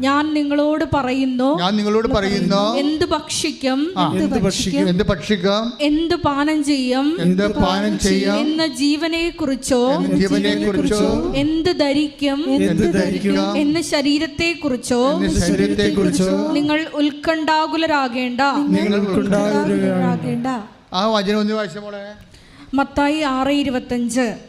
ഞാൻ നിങ്ങളോട് പറയുന്നു ഞാൻ നിങ്ങളോട് പറയുന്നു എന്ത് ഭക്ഷിക്കും എന്ത് ഭക്ഷിക്കും എന്ത് ഭക്ഷിക്കാം എന്ത് പാനം ചെയ്യും എന്ത് പാനം ചെയ്യും എന്ന ജീവനെ കുറിച്ചോ ജീവനെ കുറിച്ചോ എന്ത് ധരിക്കും എന്ത് ധരിക്കും എന്ന ശരീരത്തെ കുറിച്ചോ ശരീരത്തെ കുറിച്ചോ നിങ്ങൾ ഉത്കണ്ഠാകുലരാകേണ്ട. നിങ്ങൾക്കുണ്ടാകുക ആ വചനം ഒന്ന് വായിച്ച മോളെ. മത്തായി ആറ് ഇരുപത്തഞ്ച്.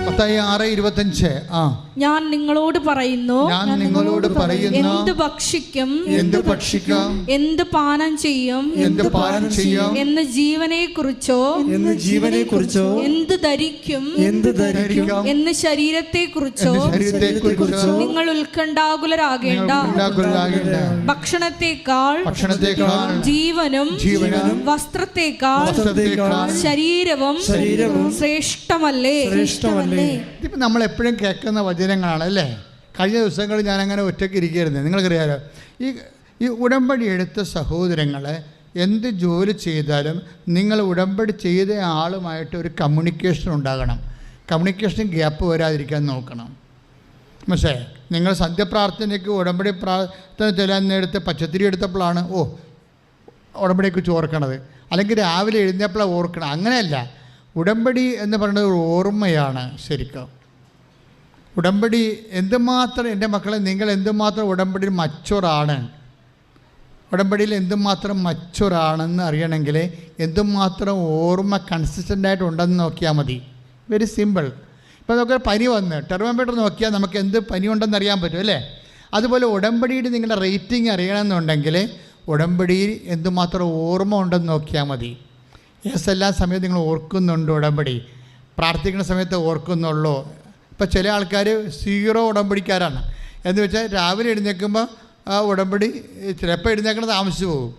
ആറ് ഇരുപത്തഞ്ച്. ആ. ഞാൻ നിങ്ങളോട് പറയുന്നു. ഞാൻ നിങ്ങളോട് പറയുന്നു. എന്ത് ഭക്ഷിക്കും? എന്ത് ഭക്ഷിക്കാം? എന്ത് പാനം ചെയ്യും? എന്ത് പാനം ചെയ്യും? എന്ന് ജീവനെ കുറിച്ചോ എന്ന് ജീവനെ കുറിച്ചോ എന്ത് ധരിക്കും? എന്ത് ധരിക്കും? എന്ന് ശരീരത്തെ കുറിച്ചോ ശരീരത്തെ കുറിച്ചോ നിങ്ങൾ ഉത്കണ്ഠാകുലരാകേണ്ട. ഭക്ഷണത്തെക്കാൾ ഭക്ഷണത്തെക്കാൾ ജീവനും ജീവനും വസ്ത്രത്തെക്കാൾ വസ്ത്രത്തെക്കാൾ ശരീരവും ശരീരവും ശ്രേഷ്ഠമല്ലേ? ശ്രേഷ്ഠമല്ലേ? ഇതിപ്പോൾ നമ്മൾ എപ്പോഴും കേൾക്കുന്ന വചനങ്ങളാണ് അല്ലേ? കഴിഞ്ഞ ദിവസങ്ങളിൽ ഞാൻ അങ്ങനെ ഒറ്റയ്ക്ക് ഇരിക്കുകയായിരുന്നു. നിങ്ങൾക്കറിയാലോ? ഈ ഈ ഉടമ്പടി എടുത്ത സഹോദരങ്ങളെ എന്ത് ജോലി ചെയ്താലും നിങ്ങൾ ഉടമ്പടി ചെയ്ത ആളുമായിട്ട് ഒരു കമ്മ്യൂണിക്കേഷൻ ഉണ്ടാകണം. കമ്മ്യൂണിക്കേഷൻ ഗ്യാപ്പ് വരാതിരിക്കാൻ നോക്കണം. മനസ്സേ നിങ്ങൾ സന്ധ്യപ്രാർത്ഥനയ്ക്ക് ഉടമ്പടി പ്രാർത്ഥന ചെല്ലാൻ നേരത്തെ പച്ചത്തിരി എടുത്തപ്പോഴാണ് ഓ ഉടമ്പടിയെക്കുറിച്ച് ഓർക്കണത് അല്ലെങ്കിൽ രാവിലെ എഴുന്നേപ്പോഴാണ് ഓർക്കണം അങ്ങനെയല്ല. ഉടമ്പടി എന്ന് പറയുന്നത് ഒരു ഓർമ്മയാണ് ശരിക്കും. ഉടമ്പടി എന്തുമാത്രം എന്റെ മക്കളെ നിങ്ങൾ എന്തുമാത്രം ഉടമ്പടിയിൽ മച്ചോറാണ് ഉടമ്പടിയിൽ എന്തുമാത്രം മച്ചോറാണെന്ന് അറിയണമെങ്കിൽ എന്തുമാത്രം ഓർമ്മ കൺസിസ്റ്റന്റായിട്ട് ഉണ്ടെന്ന് നോക്കിയാൽ മതി. വെരി സിമ്പിൾ ഇപ്പോൾ നമുക്ക് പനി വന്ന് ടെർമോമീറ്റർ നോക്കിയാൽ നമുക്ക് എന്ത് പനി ഉണ്ടെന്ന് അറിയാൻ പറ്റും അല്ലേ? അതുപോലെ ഉടമ്പടിയുടെ നിങ്ങളുടെ റേറ്റിംഗ് അറിയണമെന്നുണ്ടെങ്കിൽ ഉടമ്പടിയിൽ എന്തുമാത്രം ഓർമ്മ ഉണ്ടെന്ന് നോക്കിയാൽ മതി. യെസ് എല്ലാ സമയത്തും നിങ്ങൾ ഓർക്കുന്നുണ്ട് ഉടമ്പടി. പ്രാർത്ഥിക്കുന്ന സമയത്ത് ഓർക്കുന്നുള്ളൂ. ഇപ്പോൾ ചില ആൾക്കാർ സീറോ ഉടമ്പടിക്കാരാണ്. എന്ന് വെച്ചാൽ രാവിലെ എഴുന്നേൽക്കുമ്പോൾ ആ ഉടമ്പടി ചിലപ്പോൾ എഴുന്നേക്കണ താമസിച്ചു പോകും.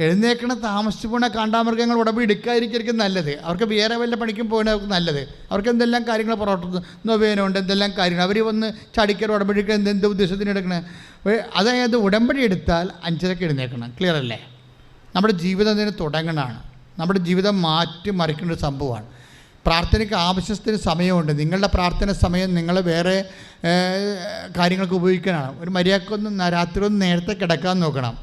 എഴുന്നേക്കണ താമസിച്ചു പോണ കാണ്ടാമൃഗങ്ങൾ ഉടമ്പടി എടുക്കാതിരിക്കും നല്ലത്. അവർക്ക് വേറെ വല്ല പണിക്കും പോകുന്നവർക്ക് നല്ലത്. അവർക്ക് എന്തെല്ലാം കാര്യങ്ങൾ പുറത്തു നൊവേനുണ്ട് എന്തെല്ലാം കാര്യങ്ങൾ. അവർ വന്ന് ചടിക്കൽ ഉടമ്പടി എടുക്കണം എന്ത് എന്ത് ഉദ്ദേശത്തിന് എടുക്കണേ? അതായത് ഉടമ്പടി എടുത്താൽ അഞ്ചരക്ക് എഴുന്നേക്കണം ക്ലിയർ അല്ലേ? നമ്മുടെ ജീവിതം അതിന് തുടങ്ങണമാണ് നമ്മുടെ ജീവിതം മാറ്റി മറിക്കേണ്ട ഒരു സംഭവമാണ്. പ്രാർത്ഥനയ്ക്ക് ആവശ്യത്തിന് സമയമുണ്ട്. നിങ്ങളുടെ പ്രാർത്ഥന സമയം നിങ്ങൾ വേറെ കാര്യങ്ങൾക്ക് ഉപയോഗിക്കാനാണ്. ഒരു മര്യാദക്കൊന്നും രാത്രി ഒന്ന് നേരത്തെ കിടക്കാൻ നോക്കണം.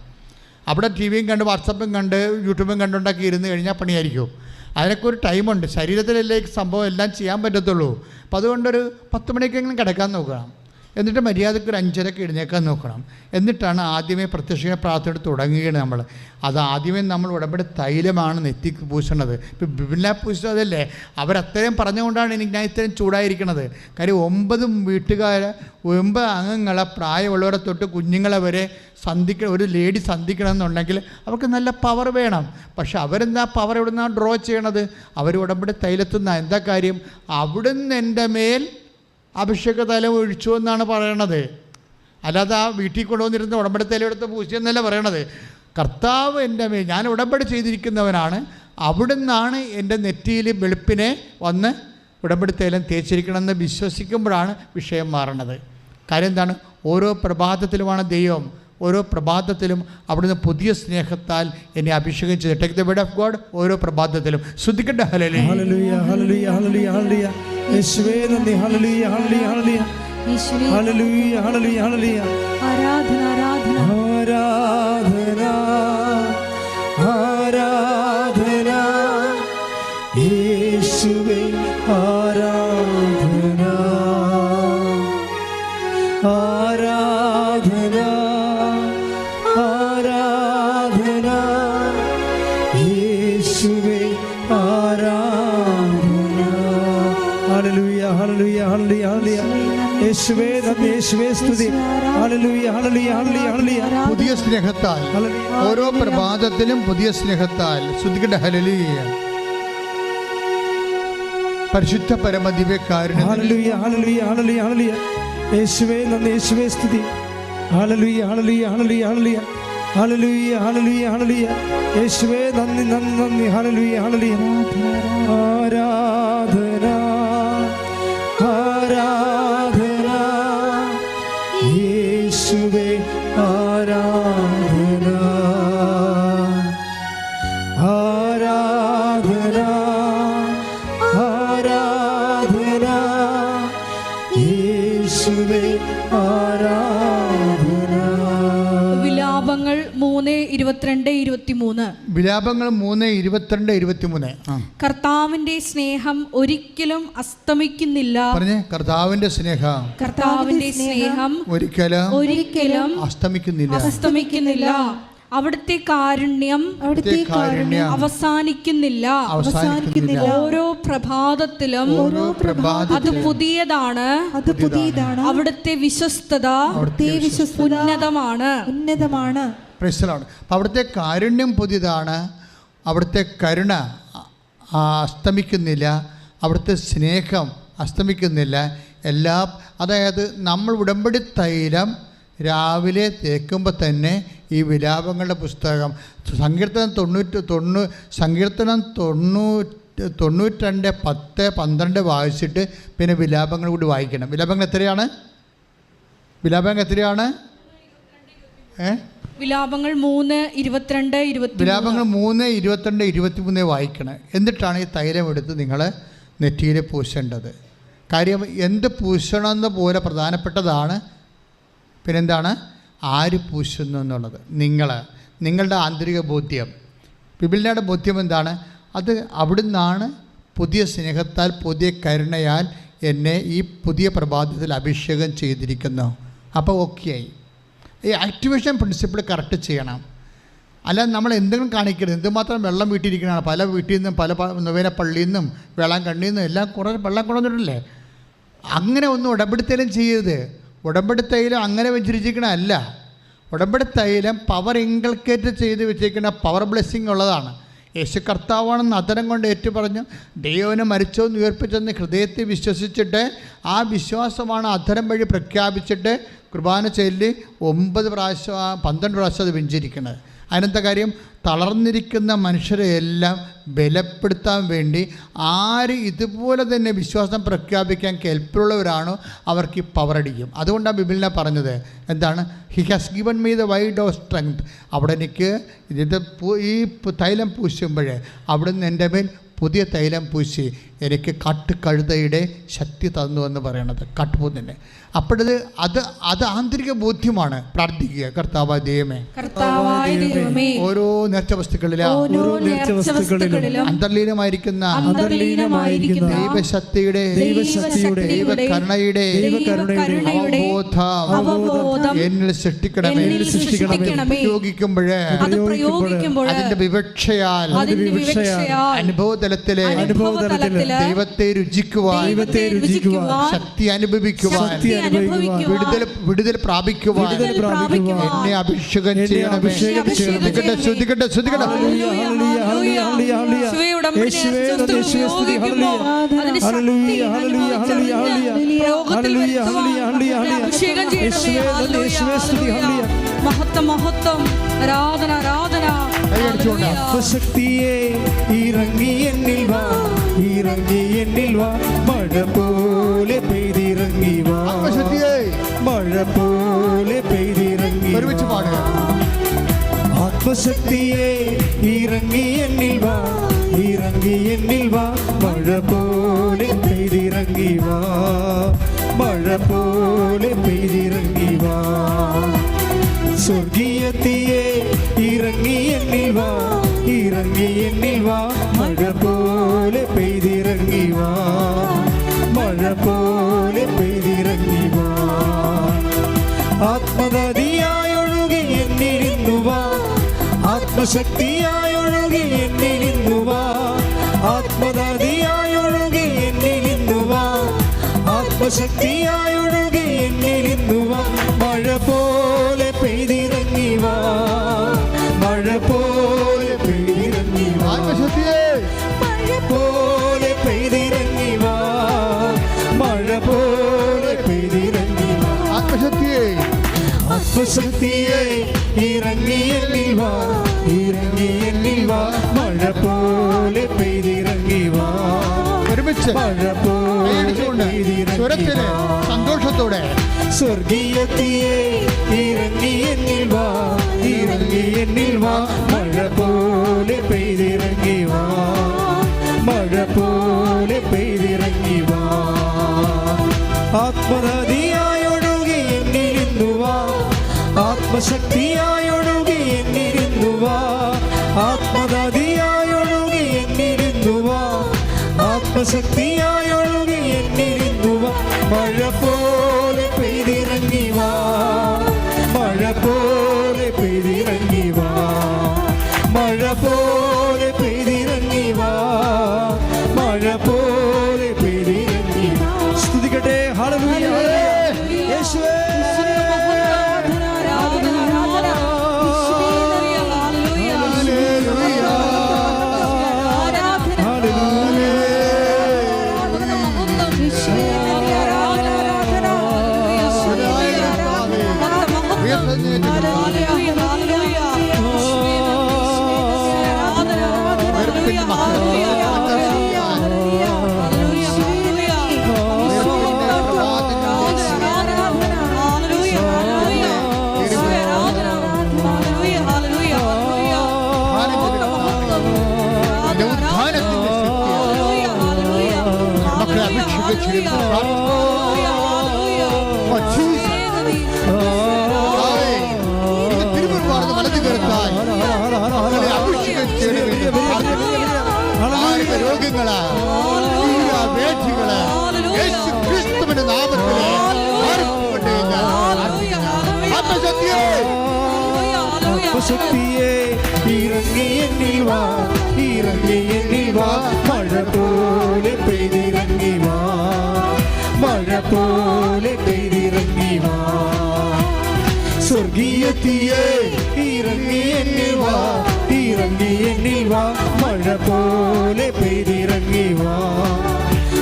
അവിടെ ടി വിയും കണ്ട് വാട്സപ്പും കണ്ട് യൂട്യൂബും കണ്ടുണ്ടാക്കി ഇരുന്ന് കഴിഞ്ഞാൽ പണിയായിരിക്കും. അതിനൊക്കെ ഒരു ടൈമുണ്ട്. ശരീരത്തിലല്ലേ സംഭവം എല്ലാം ചെയ്യാൻ പറ്റത്തുള്ളൂ. അപ്പോൾ അതുകൊണ്ടൊരു പത്ത് മണിക്കെങ്കിലും കിടക്കാൻ നോക്കണം. എന്നിട്ട് മര്യാദയ്ക്ക് ഒരു അഞ്ചരക്ക് എഴുന്നേക്കാൻ നോക്കണം. എന്നിട്ടാണ് ആദ്യമേ പ്രത്യക്ഷ പ്രാർത്ഥന തുടങ്ങുകയാണ് നമ്മൾ. അത് ആദ്യമേ നമ്മൾ ഉടമ്പടി തൈലമാണ് നെറ്റിക്ക് പൂശണത്. ഇപ്പം ബിബില അതല്ലേ അവരത്രയും പറഞ്ഞുകൊണ്ടാണ് എനിക്ക് ഞാൻ ഇത്രയും ചൂടായിരിക്കണത്. കാര്യം ഒമ്പത് വീട്ടുകാർ ഒമ്പത് അംഗങ്ങളെ പ്രായമുള്ളവരെ തൊട്ട് കുഞ്ഞുങ്ങളെ വരെ സന്ധിക്കണം ഒരു ലേഡി സന്ധിക്കണമെന്നുണ്ടെങ്കിൽ അവർക്ക് നല്ല പവർ വേണം. പക്ഷെ അവരെന്താ പവർ എവിടെ നിന്നാണ് ഡ്രോ ചെയ്യണത്? അവർ ഉടമ്പടി തൈലത്തുനിന്നാണ് എന്താ കാര്യം? അവിടുന്ന് എന്റെ മേൽ അഭിഷേക തലം ഒഴിച്ചു എന്നാണ് പറയണത്. അല്ലാതെ ആ വീട്ടിൽ കൊണ്ടുവന്നിരുന്ന ഉടമ്പടി തൈലം എടുത്ത് പൂശിയെന്നല്ല പറയണത്. കർത്താവ് എന്റെ മേ ഞാൻ ഉടമ്പടി ചെയ്തിരിക്കുന്നവനാണ്. അവിടുന്നാണ് എന്റെ നെറ്റിയിൽ വെളുപ്പിനെ വന്ന് ഉടമ്പടി തേലം തേച്ചിരിക്കണമെന്ന് വിശ്വസിക്കുമ്പോഴാണ് വിഷയം മാറണത്. കാര്യം എന്താണ്? ഓരോ പ്രഭാതത്തിലുമാണ് ദൈവം. ഓരോ പ്രഭാതത്തിലും അവിടുന്ന് പുതിയ സ്നേഹത്താൽ എന്നെ അഭിഷേകം ചെയ്ത്. Take the word of God ഓരോ പ്രഭാതത്തിലും. ശ്രദ്ധിക്കട്ടെ? ഹലലേ ഹല്ലേലൂയ ഹല്ലേലൂയ ഹല്ലേലൂയ യേശുവേ നന്ദി. Hallelujah hallelujah hallelujah. യേശുവേ. Hallelujah hallelujah hallelujah. ആരാധന ആരാധന. ആരാധന. ഹല്ലേലൂയ ഹല്ലേലൂയ യേശുവേ നന്ദി യേശുവേ സ്തുതി. ഹല്ലേലൂയ ഹല്ലേലൂയ ഹല്ലേലൂയ ഹല്ലേലൂയ പുതിയ സ്നേഹത്താൽ ഓരോ പ്രഭാതത്തിലും പുതിയ സ്നേഹത്താൽ. ശ്രദ്ധിക്കട്ടെ ഹലലിയ പരിശുദ്ധ പരമദിവ്യക്കാരന് ഹല്ലേലൂയ ഹല്ലേലൂയ ഹല്ലേലൂയ ഹല്ലേലൂയ യേശുവേ നന്ദി യേശുവേ സ്തുതി. Hallelujah hallelujah hallelujah hallelujah hallelujah hallelujah hallelujah യേശുവേ നന്ദി നന്ദി നന്ദി. ഹല്ലേലൂയ ഹല്ലേലൂയ ആരാധന ആരാധന ഇരുപത്തിരണ്ട് ഇരുപത്തിമൂന്ന്. വിലാപങ്ങൾ മൂന്ന് ഇരുപത്തിരണ്ട് ഇരുപത്തിമൂന്ന്. കർത്താവിന്റെ സ്നേഹം ഒരിക്കലും അസ്തമിക്കുന്നില്ല. പറഞ്ഞേ കർത്താവിന്റെ സ്നേഹം. കർത്താവിന്റെ സ്നേഹം ഒരിക്കലും ഒരിക്കലും അസ്തമിക്കുന്നില്ല. അസ്തമിക്കുന്നില്ല. അവിടുത്തെ കാരുണ്യം അവിടുത്തെ കാരുണ്യം അവസാനിക്കുന്നില്ല. അവസാനിക്കുന്നില്ല. ഓരോ പ്രഭാതത്തിലും ഓരോ പ്രഭാതം അത് പുതിയതാണ്. അത് പുതിയതാണ്. അവിടുത്തെ വിശ്വസ്തത അവിടുത്തെ ഉന്നതമാണ്. ഉന്നതമാണ്. പ്രശ്നമാണ്. അപ്പം അവിടുത്തെ കാരുണ്യം പുതിയതാണ്. അവിടുത്തെ കരുണ അസ്തമിക്കുന്നില്ല. അവിടുത്തെ സ്നേഹം അസ്തമിക്കുന്നില്ല. എല്ലാ അതായത് നമ്മൾ ഉടമ്പടി തൈലം രാവിലെ തേക്കുമ്പോൾ തന്നെ ഈ വിലാപങ്ങളുടെ പുസ്തകം. സങ്കീർത്തനം തൊണ്ണൂറ്റ് തൊണ്ണൂ സങ്കീർത്തനം തൊണ്ണൂ തൊണ്ണൂറ്റിരണ്ട് പത്ത് പന്ത്രണ്ട് വായിച്ചിട്ട് പിന്നെ വിലാപങ്ങൾ കൂടി വായിക്കണം. വിലാപങ്ങൾ എത്രയാണ്? വിലാപങ്ങൾ എത്രയാണ്? ഏ? വിലാപങ്ങൾ മൂന്ന് ഇരുപത്തിരണ്ട് ഇരുപത്തി വിലാപങ്ങൾ മൂന്ന് ഇരുപത്തിരണ്ട് ഇരുപത്തിമൂന്ന് വായിക്കണം. എന്നിട്ടാണ് ഈ തൈലം എടുത്ത് നിങ്ങൾ നെറ്റിയിൽ പൂശേണ്ടത്. കാര്യം എന്ത് പൂശണമെന്ന് പോലെ പ്രധാനപ്പെട്ടതാണ്. പിന്നെന്താണ്? ആര് പൂശുന്നു എന്നുള്ളത്. നിങ്ങൾ നിങ്ങളുടെ ആന്തരിക ബോധ്യം. ബിബിലിനയുടെ ബോധ്യം എന്താണ്? അത് അവിടുന്നാണ് പുതിയ സ്നേഹത്താൽ പുതിയ കരുണയാൽ എന്നെ ഈ പുതിയ പ്രഭാതത്തിൽ അഭിഷേകം ചെയ്തിരിക്കുന്നു. അപ്പോൾ ഓക്കെയായി. ഈ ആക്ടിവേഷൻ പ്രിൻസിപ്പിൾ കറക്റ്റ് ചെയ്യണം. അല്ലാതെ നമ്മൾ എന്തെങ്കിലും കാണിക്കരുത്. എന്തുമാത്രം വെള്ളം വീട്ടിരിക്കണതാണ് പല വീട്ടിൽ നിന്നും പല നൊവേന പള്ളിയിൽ നിന്നും വെള്ളം വേളാങ്കണ്ണിയിൽ നിന്നും എല്ലാം കുറേ വെള്ളം കൊണ്ടുവന്നിട്ടില്ലേ? അങ്ങനെ ഒന്നും ഉടമ്പടിത്തൈലം ചെയ്യരുത്. ഉടമ്പടിത്തൈലം അങ്ങനെ വെച്ചിരിക്കണ അല്ല. ഉടമ്പടി തൈലം പവർ ഇൻകൾക്കേറ്റ് ചെയ്ത് വെച്ചിരിക്കുന്ന പവർ ബ്ലെസ്സിങ് ഉള്ളതാണ്. യേശു കർത്താവാണെന്ന് അത്തരം കൊണ്ട് ഏറ്റു പറഞ്ഞു ദൈവനെ മരിച്ചോന്ന് ഉയർപ്പിച്ചെന്ന് ഹൃദയത്തിൽ വിശ്വസിച്ചിട്ട് ആ വിശ്വാസമാണ് അധരം വഴി പ്രഖ്യാപിച്ചിട്ട് കുർബാന ചൊല്ലി ഒമ്പത് പ്രാവശ്യം പന്ത്രണ്ട് പ്രാവശ്യം അത് വിഞ്ചിരിക്കുന്നത് അതിനെന്താ കാര്യം? തളർന്നിരിക്കുന്ന മനുഷ്യരെ എല്ലാം ബലപ്പെടുത്താൻ വേണ്ടി ആര് ഇതുപോലെ തന്നെ വിശ്വാസം പ്രഖ്യാപിക്കാൻ കെൽപ്പുള്ളവരാണോ അവർക്ക് ഈ പവറടിക്കും അതുകൊണ്ടാണ് ബിബിലിനെ പറഞ്ഞത്. എന്താണ്? He has given me the wide of strength അവിടെ എനിക്ക് ഇത് ഈ തൈലം പൂശുമ്പോഴേ അവിടുന്ന് എന്റെ മേൽ പുതിയ തൈലം പൂശി. എനിക്ക് കാട്ടുകഴുതയുടെ ശക്തി തന്നു എന്ന് പറയണത്. കാട്ടുപോത്തിന്റെ അപ്പോഴത് അത് അത് ആന്തരിക ബോധ്യമാണ്. പ്രാർത്ഥിക്കുക. കർത്താവ് കർത്താവായ ദൈവമേ. ഓരോ നേർച്ച വസ്തുക്കളിലെ ഓരോ ഓരോ നേർച്ച വസ്തുക്കളിലും അന്തർലീനമായിരിക്കുന്ന അന്തർലീനമായിരിക്കുന്ന ദൈവശക്തിയുടെ ദൈവശക്തിയുടെ ദൈവകരുണയുടെ ദൈവകരുണയുടെ അവബോധം അവബോധം എന്നിൽ സൃഷ്ടിക്കണമേ. സൃഷ്ടിക്കണമേ. ഉപയോഗിക്കുമ്പോഴേ അതിന്റെ വിവക്ഷയാൽ അനുഭവതലത്തിലെ വിവക്ഷയാൽ അനുഭവതലത്തിലെ ദൈവത്തെ രുചിക്കുവാൻ ദൈവത്തെ രുചിക്കുവാൻ ശക്തി അനുഭവിക്കുവാൻ ശക്തി അനുഭവിക്കുവാൻ വിടുതൽ വിടുതൽ പ്രാപിക്കുവാൻ വിടുതൽ പ്രാപിക്കുവാൻ എന്നെ അഭിഷേകം ചെയ്യണം അഭിഷേകം ശ്രദ്ധിക്കട്ടെ ശ്രദ്ധിക്കട്ടെ ശ്രദ്ധിക്കട്ടെ. മഹത്വം മഹത്വം ആരാധന ആരാധന. ശക്തിയെ ഇറങ്ങി എന്നിൽ വാ. ഇറങ്ങി എന്നിൽ വാ. മഴ പോലെ പെയ്തിറങ്ങി വാ. മഴ പോലെ പെയ്തിറങ്ങി വാ. ഒരുമിച്ച് പാടുക. ആത്മശക്തിയെ ഇറങ്ങി എന്നിൽ വാ ഇറങ്ങി എന്നിൽ വാ മഴ പോലെ പെയ്തിറങ്ങി വാ മഴ പോലെ പെയ്തിറങ്ങി വാ സ്വർഗീയത്തിയെ ഇറങ്ങി എന്നിൽ വാ ഇറങ്ങി എന്നിൽ വാ മഴ പോലെ പെയ്തിറങ്ങി വാ മഴ പോലെ ആത്മശക്തിയായൊഴുകി എന്നിരുന്നു വാ ആത്മനദിയായൊഴുകി എന്നിരുന്നു വാ ആത്മശക്തിയായൊഴുകി എന്നിരുന്നു വാ മഴ പോലെ പെയ്തിറങ്ങി വാ മഴ പോലെ പെയ്തിറങ്ങി വാ ആത്മശക്തിയെ മഴ പോലെ പെയ്തിറങ്ങി വാ മഴ പോലെ പെയ്തിറങ്ങി വാ ആത്മശക്തിയെ ആത്മശക്തിയെ ഇറങ്ങി എന്നിൽ വാ ഒരുമിച്ച് മഴ പോലെ കൈയടിച്ചുകൊണ്ട് പെയ്തിറങ്ങി സ്വരത്തിൽ വാ സന്തോഷത്തോടെ. സ്വർഗീയത്തിയെ ഇറങ്ങി എന്നിൽ വാ ഇറങ്ങി എന്നിൽ വാ. മഴ പോലെ പെയ്തിറങ്ങി വാ. മഴ പോലെ പെയ്തിറങ്ങി വാ. ആത്മനദിയായൊഴുകി എന്നിരുന്നു വാ. ആത്മശക്തിയായൊഴുകി എന്നിരുന്നു വാ. ആത്മനദിയായൊഴുകി എന്നിരുന്നു വാ മഴ പോലെ മക്കളെ അഭിഷേകം ചെയ്യണമേ മാരക രോഗങ്ങൾ വേദികൾ യേശു ക്രിസ്തുവിന്റെ നാമത്തിൽ ആത്മശക്തിയെ ഇറങ്ങി എന്നിൽ വാ ഇറങ്ങി എന്നിൽ വാ മഴ പോലെ പെയ്തിറങ്ങി വാ. മഴ പോലെ പെയ്തിറങ്ങി വാ. സ്വർഗീയത്തിയെ ഇറങ്ങി എന്നിൽ വാ. ഇറങ്ങി എന്നിൽ വാ. മഴ പോലെ വാ.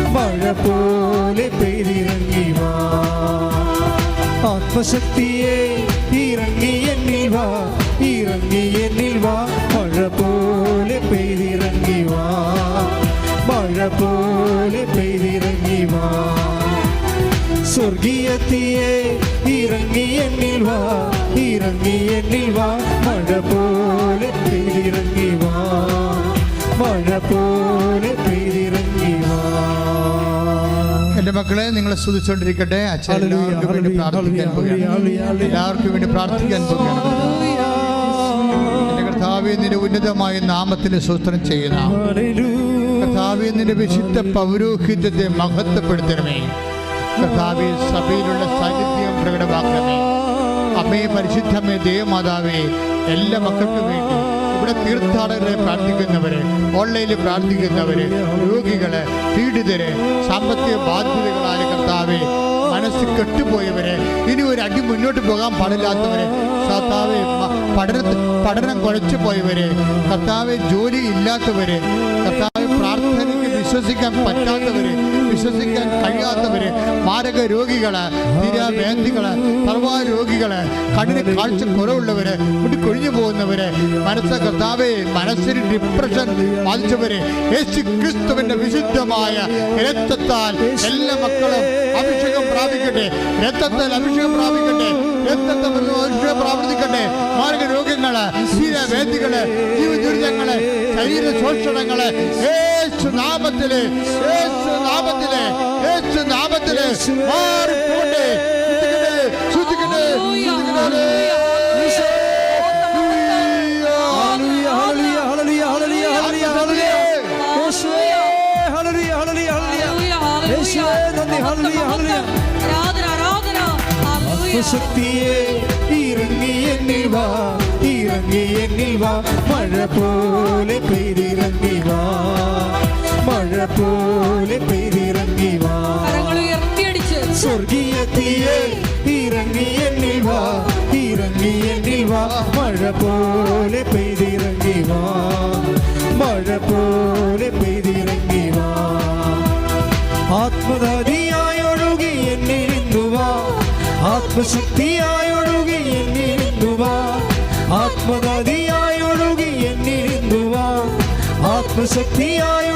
മഴ പോലെ പെയ്തിറങ്ങി വാ. ആത്മശക്തിയെ ഇറങ്ങി എന്നിൽ വാ. ഇറങ്ങി എന്നിൽ പോലെ പെയ്തിറങ്ങി വാ. മഴ പോലെ പെയ്തിറങ്ങി വാ. സ്വർഗീയത്തിയെ ഇറങ്ങി എന്നിൽ വാ ഇറങ്ങി എന്നിൽ വാ. മഴ പോലെ പെയ്തിറങ്ങി വാ. മഴ പോലെ പെയ്തിറങ്ങി വാ. എന്റെ മക്കളെ നിങ്ങളെ സ്തുതിച്ചോണ്ടിരിക്കട്ടെ അച്ഛൻ എല്ലാവർക്കും വേണ്ടി പ്രാർത്ഥിക്കാൻ പോകുകയാണ്. എല്ലാവർക്കും വേണ്ടി പ്രാർത്ഥിക്കാൻ പോകുകയാണ് കർത്താവെ. നിന്റെ ഉന്നതമായ നാമത്തിന് സൂത്രം ചെയ്യുന്ന കർത്താവെ നിന്റെ വിശുദ്ധ പൗരോഹിത്യത്തെ മഹത്വപ്പെടുത്തണമേ. കർത്താവെ സഭയിലുള്ള സാന്നിധ്യം പ്രകടമാക്കണമേ. അമ്മയെ പരിശുദ്ധമേ ദേവമാതാവേ എല്ലാ മക്കൾക്കും വേണ്ടി ഇവിടെ തീർത്ഥാടകരെ പ്രാർത്ഥിക്കുന്നവര് ഓൺലൈനിൽ പ്രാർത്ഥിക്കുന്നവര് രോഗികൾ പീഡിതര് സാമ്പത്തിക ബാധ്യതകൾ മനസ്സ് കെട്ടുപോയവരെ ഇനി ഒരു അടി മുന്നോട്ട് പോകാൻ പാടില്ലാത്തവരെ കർത്താവെ പഠനത്തിൽ പഠനം കുഴച്ചു പോയവരെ കർത്താവെ ജോലി ഇല്ലാത്തവരെ കർത്താവെ പ്രാർത്ഥനയ്ക്ക് വിശ്വസിക്കാൻ പറ്റാത്തവര് വിശ്വസിക്കാൻ കഴിയാത്തവര് മാരക രോഗികൾ തീരാവേദികൾ സർവാ രോഗികൾ കണ്ണിന് കാഴ്ച കുറവുള്ളവര് മുടി കൊഴിഞ്ഞു പോകുന്നവര് മനസ്സ് കർത്താവെ മനസ്സിന് ഡിപ്രഷൻ ബാധിച്ചവര് യേശു ക്രിസ്തുവിന്റെ വിശുദ്ധമായ രക്തത്താൽ എല്ലാ മക്കളും അഭിഷേകം പ്രാപിക്കട്ടെ രക്തത്താൽ അഭിഷേകം പ്രാപിക്കട്ടെ രക്തത്തെ അഭിഷേകം പ്രാവർത്തിക്കട്ടെ മാർഗ രോഗങ്ങൾ തീരാവേദികൾ ജീവദുരിതങ്ങൾ ശരീര ശോഷണങ്ങൾ യേശു നാമത്തിൽ യേശു നന്ദി, ഹല്ലേലൂയ, ഹല്ലേലൂയ. ആത്മശക്തിയെ ഇറങ്ങി എന്നിൽ വാ ഇറങ്ങി എന്നിൽ വാ മഴ പോലെ പെയ്തിറങ്ങി വാ മഴ പോലെ പെയ്തിറങ്ങി വാ സ്വർഗീയത്തിയെ ഇറങ്ങി എന്നിൽ വാ ഇറങ്ങി എന്നിൽ വാ മഴ പോലെ പെയ്തിറങ്ങി വാ മഴ പോലെ പെയ്തിറങ്ങി വാ ആത്മനദിയായി ഒഴുകി എന്നിരുന്നു വാ ആത്മശക്തിയായി ഒഴുകി എന്നിരുന്നു വാ ആത്മനദിയായി ഒഴുകി എന്നിരുന്നു വാ ആത്മശക്തിയായി